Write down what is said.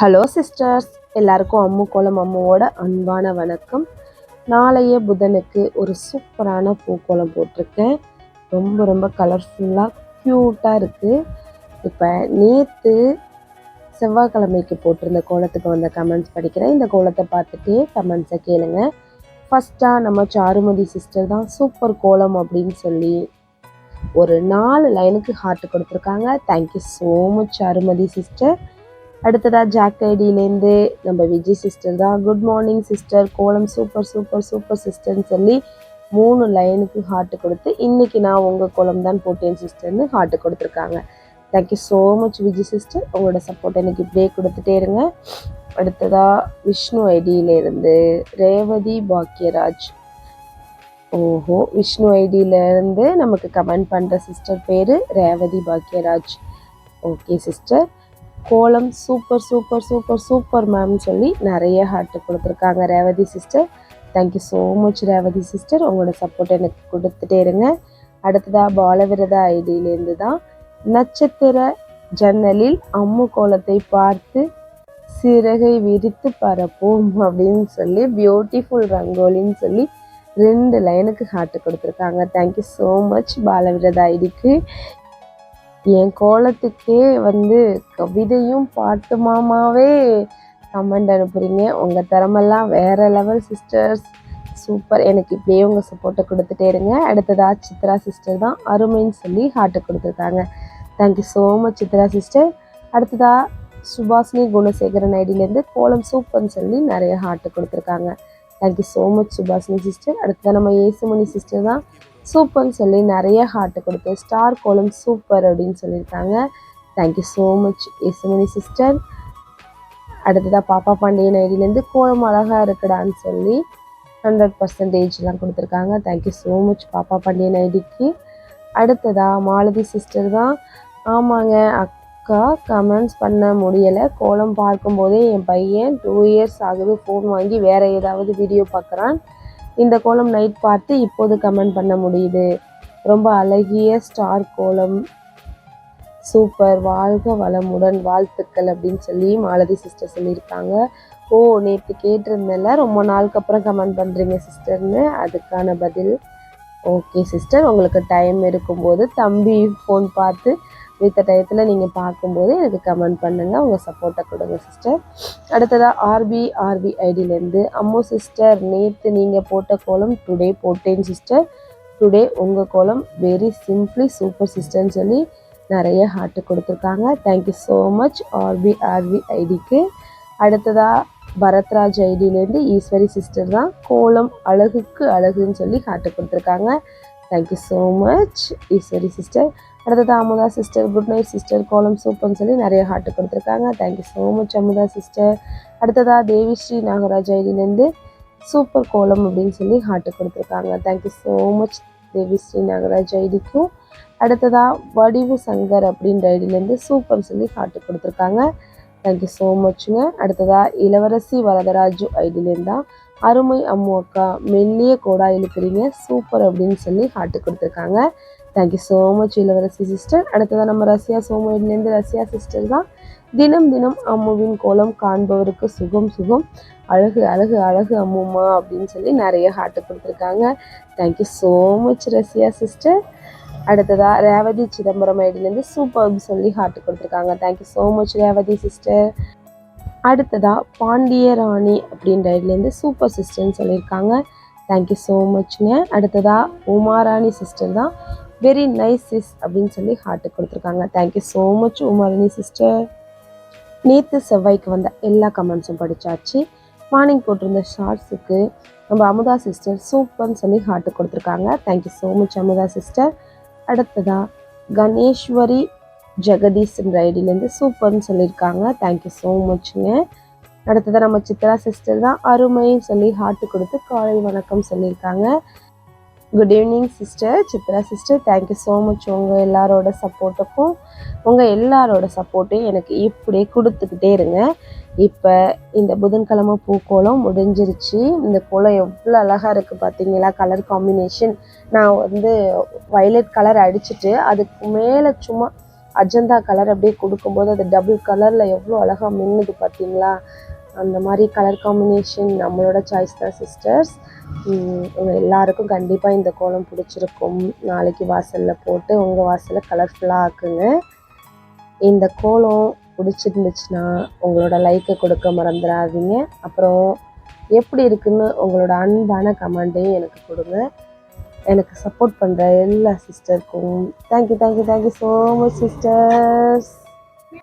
Hello sisters எல்லாருக்கும் அம்மு கோலம் அம்முவோட அன்பான வணக்கம். நாளைய புதனுக்கு ஒரு சூப்பரான பூக்கோலம் போட்டிருக்கேன். ரொம்ப ரொம்ப கலர்ஃபுல்லாக க்யூட்டாக இருக்குது இப்போ நேற்று செவ்வாய்க்கிழமைக்கு போட்டிருந்த கோலத்துக்கு வந்த கமெண்ட்ஸ் படிக்கிறேன். இந்த கோலத்தை பார்த்துட்டே கமெண்ட்ஸை கேளுங்க. ஃபஸ்ட்டாக நம்ம சாருமதி சிஸ்டர் தான் சூப்பர் கோலம் அப்படின்னு சொல்லி ஒரு நாலு லைனுக்கு ஹார்ட் கொடுத்துருக்காங்க. Thank you so much Charumathi sister அடுத்ததாக ஜாக் ஐடியிலேருந்து நம்ம விஜய் சிஸ்டர் தான். Good morning sister kolam super super super சிஸ்டர்னு சொல்லி மூணு லைனுக்கு ஹார்ட்டு கொடுத்து இன்றைக்கி நான் உங்கள் கோலம் தான் போட்டேன் சிஸ்டர்னு ஹார்ட்டு கொடுத்துருக்காங்க. Thank you so much Vijay sister உங்களோட சப்போர்ட் எனக்கு இப்படியே கொடுத்துட்டே இருங்க. அடுத்ததாக விஷ்ணு ஐடியிலேருந்து ரேவதி பாக்யராஜ். ஓஹோ விஷ்ணு ஐடியிலேருந்து நமக்கு கமெண்ட் பண்ணுற சிஸ்டர் பேர் Revathi Bhagyaraj. Okay sister kolam super super super super மேம்னு சொல்லி நிறைய ஹார்ட் கொடுத்துருக்காங்க. Revathi sister thank you so much Revathi sister உங்களோட சப்போர்ட் எனக்கு கொடுத்துட்டே இருங்க. அடுத்ததாக பாலவிரதா ஐடியிலேருந்து தான் நட்சத்திர ஜன்னலில் அம்மு கோலத்தை பார்த்து சிறகை விரித்து பரப்போம் அப்படின்னு சொல்லி பியூட்டிஃபுல் ரங்கோலின்னு சொல்லி ரெண்டு லைனுக்கு ஹார்ட் கொடுத்துருக்காங்க. தேங்க்யூ ஸோ மச் பாலவிரதா ஐடிக்கு. என் கோலத்துக்கே வந்து கவிதையும் பாட்டுமாமாவே கமெண்ட் அனுப்புகிறீங்க உங்கள் திறமெல்லாம் வேறு லெவல் சிஸ்டர்ஸ் சூப்பர் எனக்கு இப்படியே உங்கள் சப்போர்ட்டை கொடுத்துட்டே இருங்க. அடுத்ததாக சித்ரா சிஸ்டர் தான் அருமைன்னு சொல்லி ஹார்ட்டை கொடுத்துருக்காங்க. Thank you so much Chitra sister அடுத்ததாக சுபாஷினி குணசேகரன் ஐடியிலேருந்து கோலம் சூப்பர்னு சொல்லி நிறைய ஹார்ட்டு கொடுத்துருக்காங்க. Thank you so much Subhashini sister அடுத்ததாக நம்ம ஏசுமணி சிஸ்டர் தான் சூப்பர்னு சொல்லி நிறைய ஹார்ட் கொடுத்து ஸ்டார் கோலம் சூப்பர் அப்படின்னு சொல்லியிருக்காங்க. Thank you so much Isumani sister அடுத்ததாக பாப்பா பாண்டியன் ஐடியிலேருந்து கோலம் அழகாக இருக்குடான்னு சொல்லி ஹண்ட்ரட் பர்சன்டேஜ்லாம் கொடுத்துருக்காங்க. தேங்க்யூ ஸோ மச் பாப்பா பாண்டியன் ஐடிக்கு. அடுத்ததாக மாலதி சிஸ்டர் தான். ஆமாங்க அக்கா கமெண்ட்ஸ் பண்ண முடியலை. கோலம் பார்க்கும்போதே என் பையன் டூ இயர்ஸ் ஆகுது ஃபோன் வாங்கி வேறு ஏதாவது வீடியோ பார்க்குறான். இந்த கோலம் நைட் பார்த்து இப்போது கமெண்ட் பண்ண முடியுது. ரொம்ப அழகிய ஸ்டார் கோலம். சூப்பர் வாழ்க வளமுடன் வாழ்த்துக்கள் அப்படின்னு சொல்லி மாலதி சிஸ்டர் சொல்லியிருக்காங்க. ஓ நேற்று கேட்டிருந்தேன்ல ரொம்ப நாளுக்கு அப்புறம் கமெண்ட் பண்ணுறீங்க சிஸ்டர்னு அதுக்கான பதில். ஓகே சிஸ்டர் உங்களுக்கு டைம் இருக்கும்போது தம்பி ஃபோன் பார்த்து மித்த டயத்தில் நீங்கள் பார்க்கும்போது எனக்கு கமெண்ட் பண்ணுங்கள் உங்கள் சப்போர்ட்டை கொடுங்க சிஸ்டர் அடுத்ததாக ஆர்பி ஆர்பி ஐடியிலேருந்து அம்மோ சிஸ்டர் நேற்று நீங்கள் போட்ட கோலம் டுடே போட்டேன் சிஸ்டர் டுடே உங்கள் கோலம் வெரி சிம்பிளி சூப்பர் சிஸ்டர்னு சொல்லி நிறைய ஹார்ட்டு கொடுத்துருக்காங்க. Thank you so much RP RP ஐடிக்கு அடுத்ததாக பரத்ராஜ் ஐடியிலேருந்து ஈஸ்வரி சிஸ்டர் தான் கோலம் அழகுக்கு அழகுன்னு சொல்லி ஹார்ட்டு கொடுத்துருக்காங்க. Thank you so much Eswari sister அடுத்தது Amudha sister good night sister கோலம் சூப்பர்னு சொல்லி நிறைய ஹார்ட் கொடுத்துருக்காங்க. Thank you so much Amudha sister அடுத்ததாக தேவி ஸ்ரீ நாகராஜ் ஐடியிலேருந்து சூப்பர் கோலம் அப்படின்னு சொல்லி ஹார்ட் கொடுத்துருக்காங்க. Thank you so much Devi Sri Nagaraj ஐடிக்கும் அடுத்ததாக வடிவு சங்கர் அப்படின்ற ஐடியிலேருந்து சூப்பர்னு சொல்லி ஹார்ட் கொடுத்துருக்காங்க. தேங்க்யூ ஸோ மச்சுங்க அடுத்ததாக இளவரசி வரதராஜு ஐடியிலேருந்து தான் அருமை அம்மு அக்கா மெல்லிய கோடா இழுக்கிறீங்க. சூப்பர் அப்படின்னு சொல்லி ஹார்ட்டு கொடுத்துருக்காங்க. Thank you so much Ilavarasi sister அடுத்ததான் நம்ம ரஷ்யா சோமோயிலேருந்து ரஷ்யா சிஸ்டர் தான். தினம் தினம் அம்முவின் கோலம் காண்பவருக்கு சுகம் சுகம். அழகு அழகு அழகு அம்முமா அப்படின்னு சொல்லி நிறைய ஹார்ட்டு கொடுத்துருக்காங்க. Thank you so much Rashya sister அடுத்ததாக ரேவதி சிதம்பரம் ஐடியிலேருந்து சூப்பர் சொல்லி ஹார்ட் கொடுத்துருக்காங்க. Thank you so much Revathi sister அடுத்ததாக பாண்டியராணி அப்படின்ற இதுலேருந்து சூப்பர் சிஸ்டர்னு சொல்லியிருக்காங்க. தேங்க்யூ ஸோ மச்ங்க அடுத்ததாக உமாராணி சிஸ்டர் தான். வெரி நைஸ் சிஸ் அப்படின்னு சொல்லி ஹார்ட்டு கொடுத்துருக்காங்க. Thank you so much Umarani sister நேற்று செவ்வாய்க்கு வந்த எல்லா கமெண்ட்ஸும் படித்தாச்சு மார்னிங் போட்டிருந்த ஷார்ட்ஸுக்கு நம்ம அமுதா சிஸ்டர் சூப்பர்னு சொல்லி ஹார்ட்டு கொடுத்துருக்காங்க. Thank you so much Amudha sister அடுத்ததாக கணேஸ்வரி ஜெகதீஷ்ன்ற ஐடியிலேருந்து சூப்பர்னு சொல்லியிருக்காங்க. தேங்க்யூ ஸோ மச்ங்க அடுத்ததாக நம்ம சித்ரா சிஸ்டர் தான் அருமைன்னு சொல்லி ஹார்ட்டு கொடுத்து காலை வணக்கம் சொல்லியிருக்காங்க. Good evening sister Chitra sister thank you so much உங்கள் எல்லாரோட சப்போர்ட்டுக்கும் உங்கள் எல்லாரோட சப்போர்ட்டையும் எனக்கு இப்படியே கொடுத்துக்கிட்டே இருங்க. இப்போ இந்த புதன்கிழமை பூக்கோளம் முடிஞ்சிருச்சு. இந்த கோலம் எவ்வளோ அழகாக இருக்குது பார்த்தீங்களா கலர் காம்பினேஷன் நான் வந்து வயலட் கலர் அடிச்சுட்டு அதுக்கு மேலே சும்மா அஜந்தா கலர் அப்படியே கொடுக்கும்போது அது டபுள் கலரில் எவ்வளோ அழகாக மின்னுது பார்த்தீங்களா? அந்த மாதிரி கலர் காம்பினேஷன் நம்மளோட சாய்ஸ் தான் சிஸ்டர்ஸ் உங்கள் எல்லாருக்கும் கண்டிப்பாக இந்த கோலம் பிடிச்சிருக்கும். நாளைக்கு வாசலில் போட்டு உங்கள் வாசலில் கலர்ஃபுல்லாக ஆக்குங்க. இந்த கோலம் பிடிச்சிருந்துச்சுன்னா உங்களோட லைக்கை கொடுக்க மறந்துடாதீங்க. அப்புறம் எப்படி இருக்குன்னு உங்களோட அன்பான கமெண்ட்டையும் எனக்கு கொடுங்க. எனக்கு சப்போர்ட் பண்ணுற எல்லா சிஸ்டருக்கும் thank you thank you thank you so much sisters